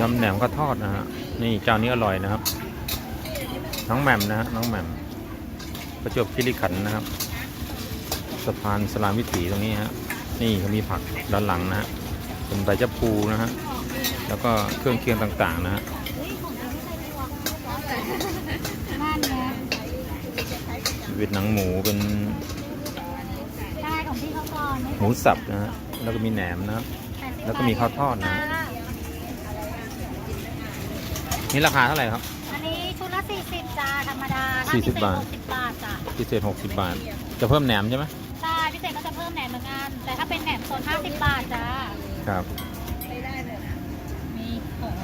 ยำแหนมก็ทอดนะฮะ นี่เจ้านี้อร่อยนะครับ น้องแหม่มนะฮะ น้องแหม่ม ประจวบคีรีขันธ์นะครับ สะพานสลามวิถีตรงนี้ฮะ นี่เขามีผักด้านหลังนะฮะ เป็นใบจะพูนะฮะ แล้วก็เครื่องเคียงต่างๆนะฮะนั่นไงชีวิตหนังหมูเป็นได้ของพี่เขาก่อนไม่หมูสับนะฮะ แล้วก็มีแหนมนะครับ แล้วก็มีข้าวทอดนะ นี่ราคาเท่าไหร่ครับ อันนี้ชุดละ40จ้าธรรมดาสี่สิบบาท60บาทจ้ะพิเศษ 60 บาท จะเพิ่มแหนมใช่ไหมใช่พิเศษก็จะเพิ่มแหนมเหมือนกันแต่ถ้าเป็นแหนมโซน50บาทจ้าครับ มีของ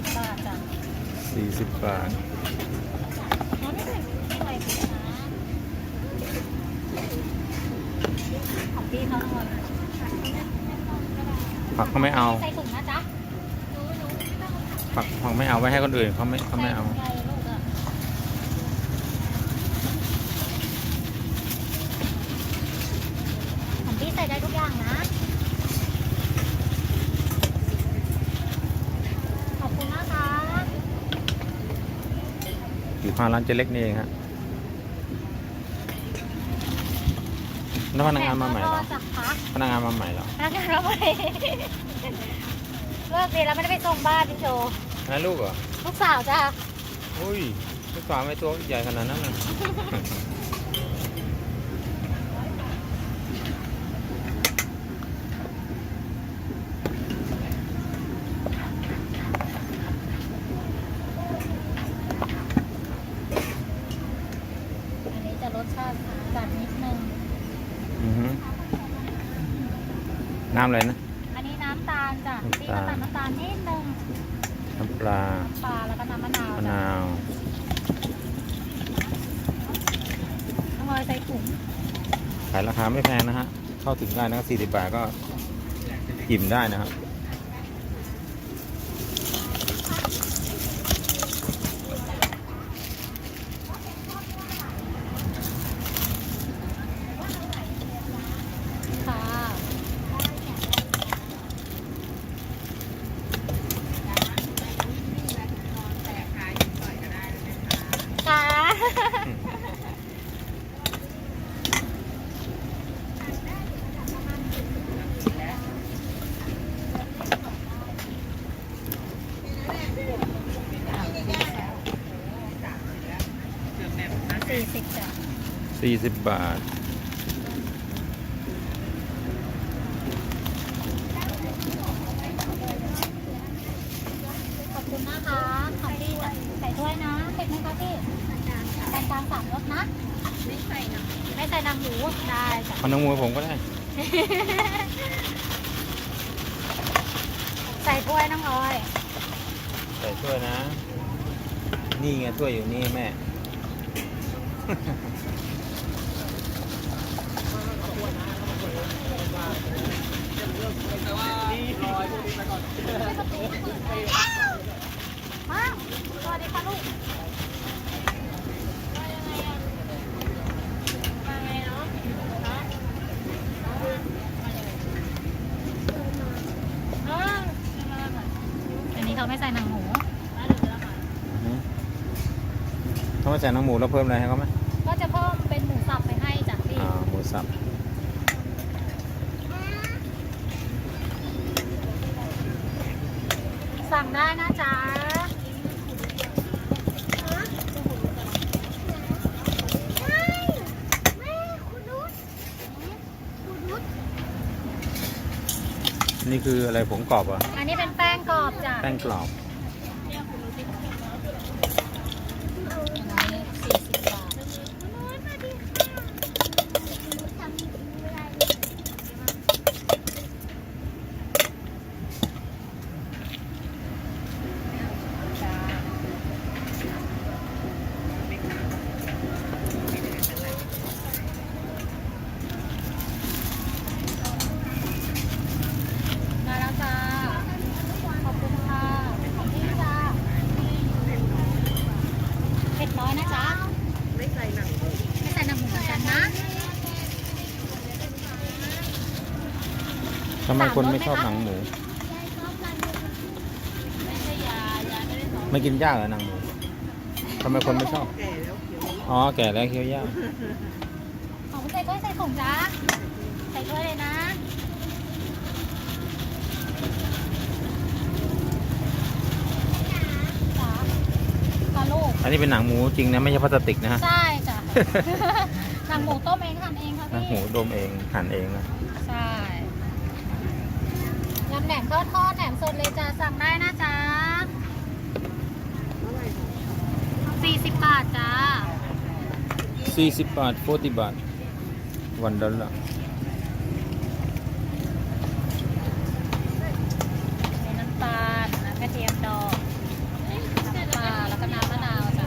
40 บาทจ้ะ 40 บาท อ๋อไม่ใส่ไม่ใส่ถุงนะของพี่เขาหน่อย ผักเขาไม่เอา ใส่ถุงนะจ๊ะผักผักไม่เอาไว้ให้คนอื่นเขาไม่เขาไม่เอา ใส่ถุงใหญ่ลูกอะของพี่ใส่ได้ทุกอย่างนะ ขอบคุณนะคะ อยู่ข้างร้านเจเล็กนี่เองฮะ แล้วพนักงานมาใหม่เหรอจากพักพนักงานมาใหม่เหรอพนักงานมาใหม่เลิกเรียนแล้วไม่ได้ไปส่งบ้านพี่โจนั่นลูกเหรอลูกสาวจ้ะอุ้ยลูกสาวไม่ตัวใหญ่ขนาดนั้นเลย อันนี้จะรสชาติจัดนิดนึง อือฮึ น้ำอะไรนะ อันนี้น้ำตาลจ้ะน้ำพี่ตาลน้ำตาลน้ำตาลนิดนึงน้ำปลา น้ำปลาแล้วก็น้ำมะนาวมะจ้ะนาวน้ำลอยใส่ถุงขายราคาไม่แพงนะฮะ เข้าถึงได้นะครับ40 บาทก็อิ่มได้นะครับ ค่ะค่ะ สี่สิบจ้ะ 40บาท ขอบคุณนะคะขอบพี่ใส่ถ้วยนะเผ็ดไหมคะพี่กลางกลางสามรสนะ ไม่ใส่นังไม่ใส่นังหมูได้จ้ะ เอาน้ำมูผมก็ได้ ใส่ถ้วยน้องออย ใส่ถ้วยนะ นี่ไงถ้วยอยู่นี่แม่ มาสวัสดีค่ะลูกมาไงเนาะอ๋ออันนี้เขาไม่ใส่หนังหมูอือฮึถ้าไม่ใส่น้ำหมูแล้วเพิ่มอะไรให้เขาไหม ก็จะเพิ่มเป็นหมูสับไปให้จากพี่ อ่าหมูสับ สั่งได้นะจ๊ะนี่คืออะไรผงกรอบเหรอะ อันนี้เป็นแป้งกรอบจ้ะ แป้งกรอบ อันนี้ ไมคนไม่ชอบสาหนังรสหมูไม่ใช่ยายาไม่ได้สอนไม่กินยากเหรอหนังหมูทำไมคนไม่ชอบแก่แล้วเขียวอ๋อ แก่แล้วเคี้ยวยากของใส่ถ้วยใส่ถุงจ้าใส่ถ้วยเลยนะจ้าค่ะลูกอันนี้เป็นหนังหมูจริงนะ ไม่ใช่พลาสติกนะฮะ ใช่จ้ะ หนังหมูต้มเองทำเองค่ะหนังหมูพี่ดมเองหั่นเองนะ ใช่ ยำแหนมทอดทอดแหนมสดเลยจ้าสั่งได้นะจ๊ะเท่าไหร่คะ40บาทจ้า 40 บาท 40 บาทวันดอลลาร์ มีน้ำตาลน้ำกระเทียมดอกน้ำปลาแล้วก็น้ำมะนาวจ้ะ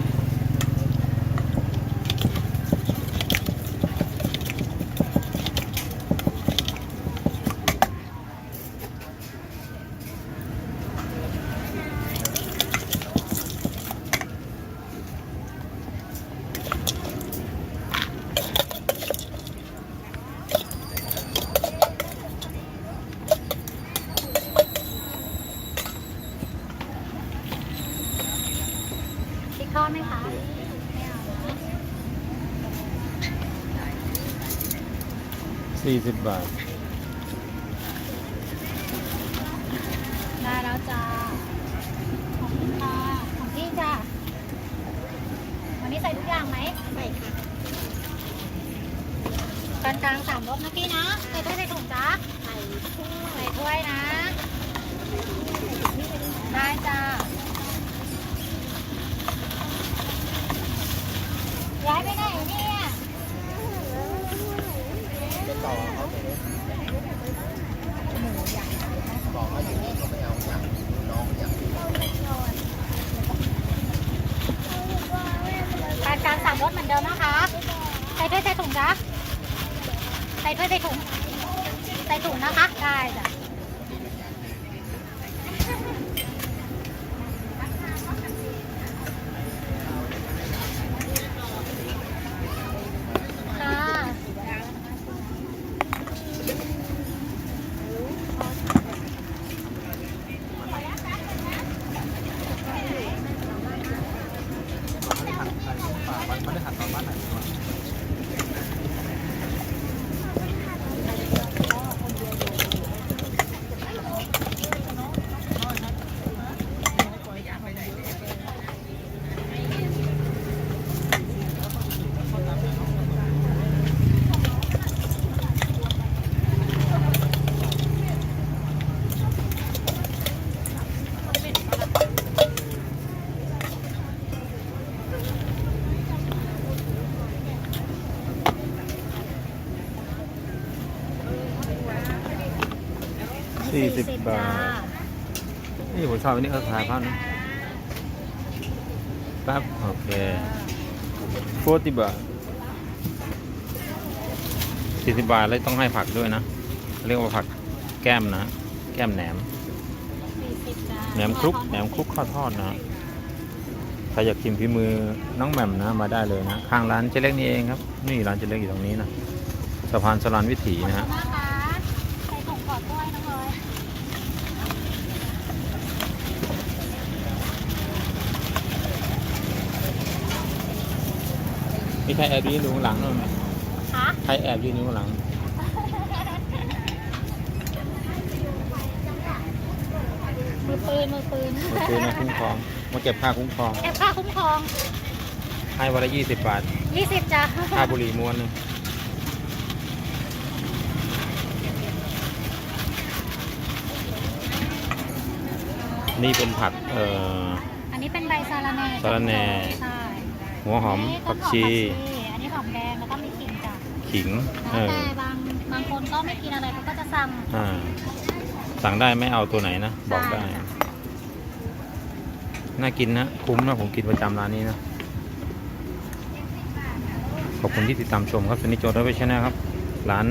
พริกทอดไหมคะไม่เอานะ 40บาท ได้แล้วจ้า ของพี่ค่ะของพี่จ้าวันนี้ใส่ทุกอย่างไหมใส่ค่ะกลางกลางๆสามรสนะพี่นะใส่ถ้วยใส่ถุงจ้า ใส่ถ้วย ใส่ถ้วยนะ ได้จ้า ย้ายไปไหนเนี่ย จะต่อเขาไปเลยบอกว่าอย่างนี้ก็ไม่เอาอย่างน้องอย่างนี้ กลางกลางๆสามรสเหมือนเดิมนะคะ ใส่ถ้วยใส่ถุงจ้ะใส่ถ้วยใส่ถุง ใส่ถุงนะคะ ได้จ้ะ 40บาท นี่ผมชอบอันนี้เออขายข้าวนะแป๊บโอเค40บาท40บาทแล้วต้องให้ผักด้วยนะ เรียกว่าผักแก้มนะ แก้มแหนม40จ้าแหนมคลุก แหนมคลุกข้าวทอดนะใครอยากชิมฝีมือน้องแหม่มนะมาได้เลยนะ ข้างร้านเจ๊เล็กนี่เองครับ นี่ร้านเจ๊เล็กอยู่ตรงนี้นะ สะพานสลานวิถีนะฮะ นะคะ ใส่ถุงก่อนด้วยน้องเลย มีใครแอบยืนอยู่ข้างหลังนู่นไหมคะใครแอบยืนอยู่ข้างหลัง มือปืนมือปืนมาซื้อมาคุ้มครอง มาเก็บค่าคุ้มครอง แอบค่าคุ้มครองให้วันละยี่สิบบาท20จ้ะค่าบุหรี่มวนหนึงนี่เป็นผัดเอ่อ อันนี้เป็นใบสาระแหน่สาระแหน่ ใช่ หัวหอมนนี้ผักชี อันนี้หอมแดงแล้วก็มีขิงจ้ะขิง เอแล้วอ แต่บางบางคนก็ไม่กินอะไรเขาก็จะสั่งอ่า สั่งได้ไม่เอาตัวไหนนะ บอกได้ใช่ค่ะน่ากินนะ คุ้มนะ ผมกินประจำร้านนี้นะ ขอบคุณที่ติดตามชมครับสนิทโจทย์ไว้ชนะครับ ร้าน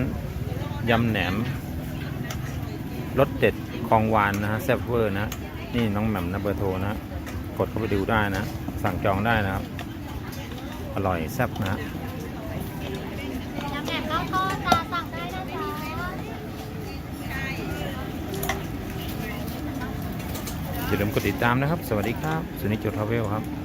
ยำแหนมรสเด็ดคลองวานนะฮะแซ่บเวอร์นะ นี่น้องแหม่มนะเบอร์โทรนะ กดเข้าไปดูได้นะ สั่งจองได้นะครับ อร่อยแซ่บนะแหนมข้าวโจะสั่งได้นะจ๊อย่าลืมกดติดตามนะครับ สวัสดีครับสุนิจโจทาเวลครับ